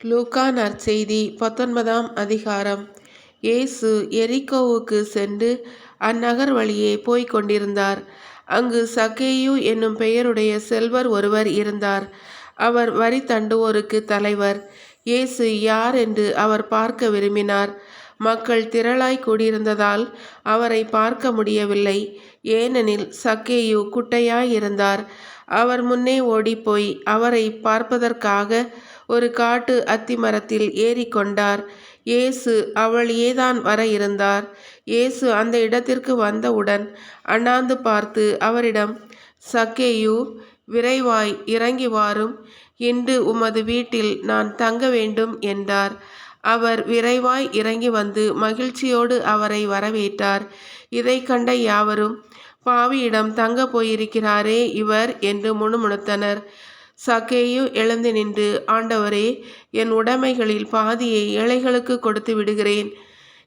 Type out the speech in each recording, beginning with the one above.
லூக்கா நற்செய்தி பத்தொன்பதாம் அதிகாரம். இயேசு எரிகோவுக்கு சென்று அந்நகர் வழியே போய்க் கொண்டிருந்தார். அங்கு சக்கேயு என்னும் பெயருடைய செல்வர் ஒருவர் இருந்தார். அவர் வரி தண்டுவோருக்கு தலைவர். இயேசு யார் என்று அவர் பார்க்க விரும்பினார். மக்கள் திரளாய் கூடியிருந்ததால் அவரை பார்க்க முடியவில்லை. ஏனெனில் சக்கேயு குட்டையாய் இருந்தார். அவர் முன்னே ஓடிப்போய் அவரை பார்ப்பதற்காக ஒரு காட்டு அத்திமரத்தில் ஏறிக்கொண்டார் இயேசு அவளியேதான் வர இருந்தார். இயேசு அந்த இடத்திற்கு வந்தவுடன் அண்ணாந்து பார்த்து அவரிடம் சக்கேயு விரைவாய் இறங்கி வாரும். இன்று உமது வீட்டில் நான் தங்க வேண்டும் என்றார். அவர் விரைவாய் இறங்கி வந்து மகிழ்ச்சியோடு அவரை வரவேற்றார். இதை கண்ட யாவரும் பாவியிடம் தங்க போயிருக்கிறாரே இவர் என்று முணுமுணுத்தனர். சகேயு எழுந்து நின்று ஆண்டவரே என் உடைமைகளில் பாதியை ஏழைகளுக்கு கொடுத்து விடுகிறேன்.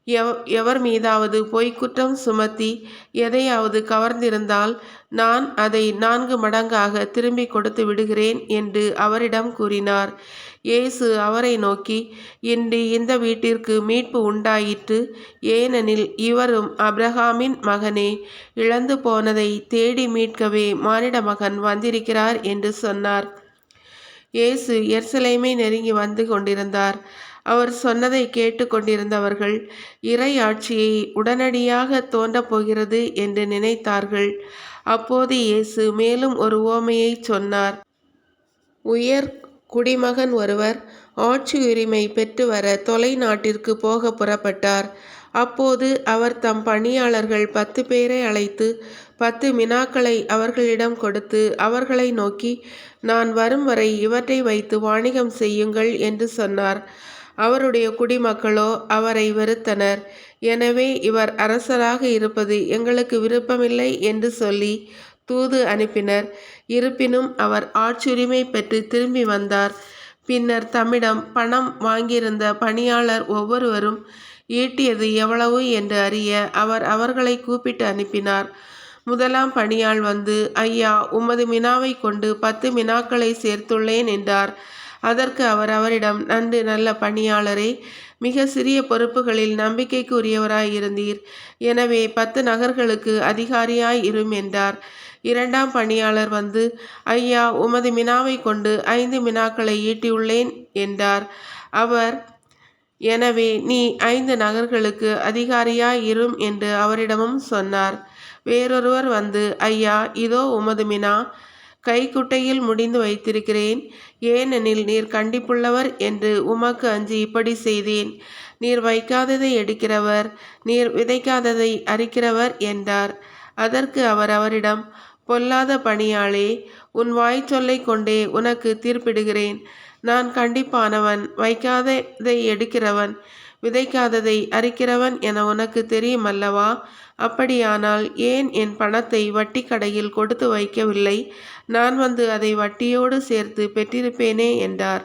எவ் எவர் மீதாவது பொய்க்குற்றம் சுமத்தி எதையாவது கவர்ந்திருந்தால் நான் அதை நான்கு மடங்காக திரும்பி கொடுத்து விடுகிறேன் என்று அவரிடம் கூறினார். இயேசு அவரை நோக்கி இன்று இந்த வீட்டிற்கு மீட்பு உண்டாயிற்று. ஏனெனில் இவரும் அப்ரஹாமின் மகனே. இழந்து போனதை தேடி மீட்கவே மானிட மகன் வந்திருக்கிறார் என்று சொன்னார். இயேசு எர்சலேமை நெருங்கி வந்து கொண்டிருந்தார். அவர் சொன்னதை கேட்டு கொண்டிருந்தவர்கள் இறை ஆட்சியை உடனடியாக தோன்றப் போகிறது என்று நினைத்தார்கள். அப்போது இயேசு மேலும் ஒரு ஓமையை சொன்னார். உயர் குடிமகன் ஒருவர் ஆட்சி உரிமை பெற்று வர தொலை நாட்டிற்கு போக புறப்பட்டார். அப்போது அவர் தம் பணியாளர்கள் பத்து பேரை அழைத்து பத்து மினாக்களை அவர்களிடம் கொடுத்து அவர்களை நோக்கி நான் வரும் வரை இவற்றை வைத்து வாணிகம் செய்யுங்கள் என்று சொன்னார். அவருடைய குடிமக்களோ அவரை வெறுத்தனர். எனவே இவர் அரசராக இருப்பது எங்களுக்கு விருப்பமில்லை என்று சொல்லி தூது அனுப்பினர். இருப்பினும் அவர் ஆட்சுரிமை பெற்று திரும்பி வந்தார். பின்னர் தம்மிடம் பணம் வாங்கியிருந்த பணியாளர் ஒவ்வொருவரும் ஈட்டியது எவ்வளவு என்று அறிய அவர் அவர்களை கூப்பிட்டு அனுப்பினார். முதலாம் பணியாள் வந்து ஐயா உமது மினாவை கொண்டு பத்து மினாக்களை சேர்த்துள்ளேன் என்றார். அதற்கு அவர் அவரிடம் நன்று நல்ல பணியாளரே மிக சிறிய பொறுப்புகளில் நம்பிக்கைக்கு உரியவராய் இருந்தீர் எனவே பத்து நகர்களுக்கு அதிகாரியாய் இரும் என்றார். இரண்டாம் பணியாளர் வந்து ஐயா உமது மினாவை கொண்டு ஐந்து மினாக்களை ஈட்டியுள்ளேன் என்றார். அவர் எனவே நீ ஐந்து நகர்களுக்கு அதிகாரியாயிரும் என்று அவரிடமும் சொன்னார். வேறொருவர் வந்து ஐயா இதோ உமது மினா கைக்குட்டையில் முடிந்து வைத்திருக்கிறேன். ஏனெனில் நீர் கண்டிப்புள்ளவர் என்று உமக்கு அஞ்சு இப்படி செய்தேன். நீர் வைக்காததை எடுக்கிறவர் நீர் விதைக்காததை அரிக்கிறவர் என்றார். அதற்கு அவர் அவரிடம் பொல்லாத பணியாளே உன் வாய் சொல்லை கொண்டே உனக்கு தீர்ப்பிடுகிறேன். நான் கண்டிப்பானவன் வைக்காததை எடுக்கிறவன் விதைக்காததை அரிக்கிறவன் என உனக்கு தெரியும் அல்லவா அப்படியானால் ஏன் என் பணத்தை வட்டி கடையில் கொடுத்து வைக்கவில்லை? நான் வந்து அதை வட்டியோடு சேர்த்து பெற்றிருப்பேனே என்றார்.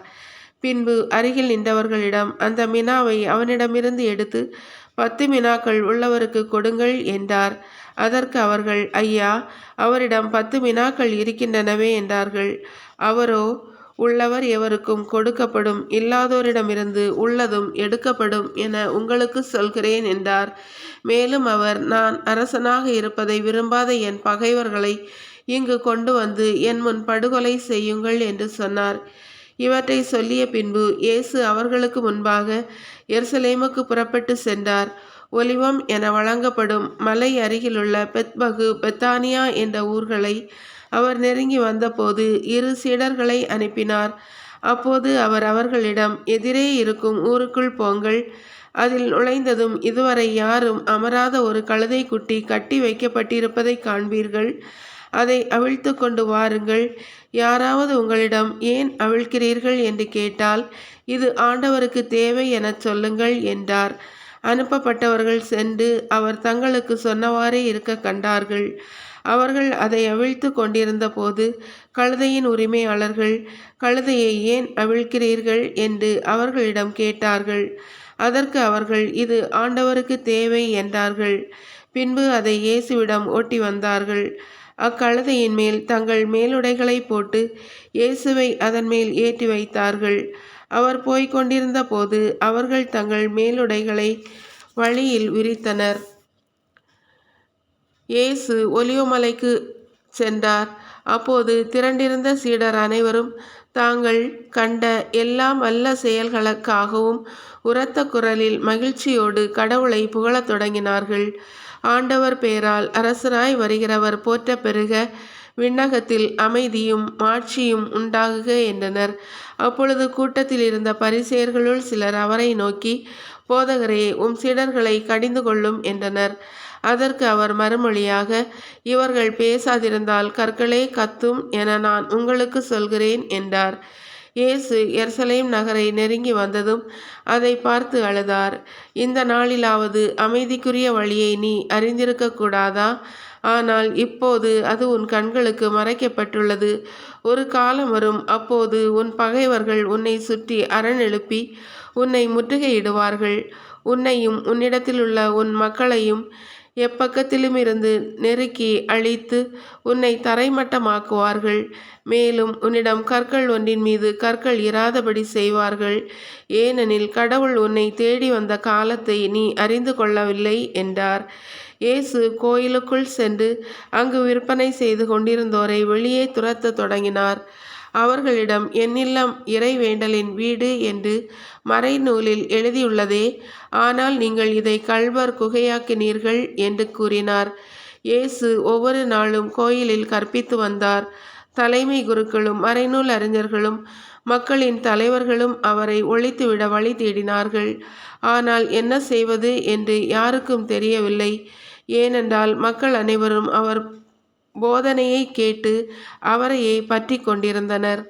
பின்பு அருகில் நின்றவர்களிடம் அந்த மினாவை அவனிடமிருந்து எடுத்து பத்து மினாக்கள் உள்ளவருக்கு கொடுங்கள் என்றார். அதற்கு அவர்கள் ஐயா அவரிடம் பத்து மினாக்கள் இருக்கின்றனவே என்றார்கள். அவரோ உள்ளவர் எவருக்கும் கொடுக்கப்படும் இல்லாதோரிடமிருந்து உள்ளதும் எடுக்கப்படும் என உங்களுக்கு சொல்கிறேன் என்றார். மேலும் அவர் நான் அரசனாக இருப்பதை விரும்பாத என் பகைவர்களை இங்கு கொண்டு வந்து என் முன் படுகொலை செய்யுங்கள் என்று சொன்னார். இவற்றை சொல்லிய பின்பு இயேசு அவர்களுக்கு முன்பாக எருசலேமுக்கு புறப்பட்டு சென்றார். ஒலிவம் என வழங்கப்படும் மலை அருகிலுள்ள பெத்பகு பெத்தானியா என்ற ஊர்களை அவர் நெருங்கி வந்தபோது இரு சீடர்களை அனுப்பினார். அப்போது அவர் அவர்களிடம் எதிரே இருக்கும் ஊருக்குள் போங்கள். அதில் நுழைந்ததும் இதுவரை யாரும் அமராத ஒரு கழுதை குட்டி கட்டி வைக்கப்பட்டிருப்பதை காண்பீர்கள். அதை அவிழ்த்து கொண்டு வாருங்கள். யாராவது உங்களிடம் ஏன் அவிழ்க்கிறீர்கள்? என்று கேட்டால் இது ஆண்டவருக்கு தேவை எனச் சொல்லுங்கள் என்றார். அனுப்பப்பட்டவர்கள் சென்று அவர் தங்களுக்கு சொன்னவாறே இருக்க கண்டார்கள். அவர்கள் அதை அவிழ்த்து கொண்டிருந்த போது கழுதையின் உரிமையாளர்கள் கழுதையை ஏன் அவிழ்க்கிறீர்கள்? என்று அவர்களிடம் கேட்டார்கள். அதற்கு அவர்கள் இது ஆண்டவருக்கு தேவை என்றார்கள். பின்பு அதை இயேசுவிடம் ஓட்டி வந்தார்கள். அக்கழுதையின் மேல் தங்கள் மேலுடைகளை போட்டு இயேசுவை அதன் மேல் ஏற்றி வைத்தார்கள். அவர் போய்க் கொண்டிருந்த போது அவர்கள் தங்கள் மேலுடைகளை வழியில் விரித்தனர். இயேசு ஒலியோமலைக்கு சென்றார். அப்போது திரண்டிருந்த சீடர் அனைவரும் தாங்கள் கண்ட எல்லாம் வல்ல செயல்களுக்காகவும் உரத்த குரலில் மகிழ்ச்சியோடு கடவுளை புகழத் தொடங்கினார்கள். ஆண்டவர் பேரால் அரசராய் வருகிறவர் போற்ற பெருக விண்ணகத்தில் அமைதியும் மாட்சியும் உண்டாகுக என்றனர். அப்பொழுது கூட்டத்தில் இருந்த பரிசேயர்களுள் சிலர் அவரை நோக்கி போதகரே உம் சீடர்களை கடிந்து கொள்ளும் என்றனர். அதற்கு அவர் மறுமொழியாக இவர்கள் பேசாதிருந்தால் கற்களே கத்தும் என நான் உங்களுக்கு சொல்கிறேன் என்றார். இயேசு எர்சலேம் நகரை நெருங்கி வந்ததும் அதை பார்த்து அழுதார். இந்த நாளிலாவது அமைதிக்குரிய வழியை நீ அறிந்திருக்கக்கூடாதா? ஆனால் இப்போது அது உன் கண்களுக்கு மறைக்கப்பட்டுள்ளது. ஒரு காலம் வரும் அப்போது உன் பகைவர்கள் உன்னை சுற்றி அரண் எழுப்பி உன்னை முற்றுகையிடுவார்கள். உன்னையும் உன்னிடத்தில் உள்ள உன் மக்களையும் எப்பக்கத்திலும் இருந்து நெருக்கி அழித்து உன்னை தரைமட்டமாக்குவார்கள். மேலும் உன்னிடம் கற்கள் ஒன்றின் மீது கற்கள் இராதபடி செய்வார்கள். ஏனெனில் கடவுள் உன்னை தேடி வந்த காலத்தை நீ அறிந்து கொள்ளவில்லை என்றார். இயேசு கோயிலுக்குள் சென்று அங்கு விற்பனை செய்து கொண்டிருந்தோரை வெளியே துரத்தத் தொடங்கினார். அவர்களிடம் என்னில்லம் இறைவேண்டலின் வீடு என்று மறைநூலில் எழுதியுள்ளதே. ஆனால் நீங்கள் இதை கல்வர் குகையாக்கினீர்கள் என்று கூறினார். இயேசு ஒவ்வொரு நாளும் கோயிலில் கற்பித்து வந்தார். தலைமை குருக்களும் மறைநூல் அறிஞர்களும் மக்களின் தலைவர்களும் அவரை ஒழித்துவிட வழி தேடினார்கள். ஆனால் என்ன செய்வது? என்று யாருக்கும் தெரியவில்லை. ஏனென்றால் மக்கள் அனைவரும் அவர் போதனையை கேட்டு அவரையே பற்றி கொண்டிருந்தனர்.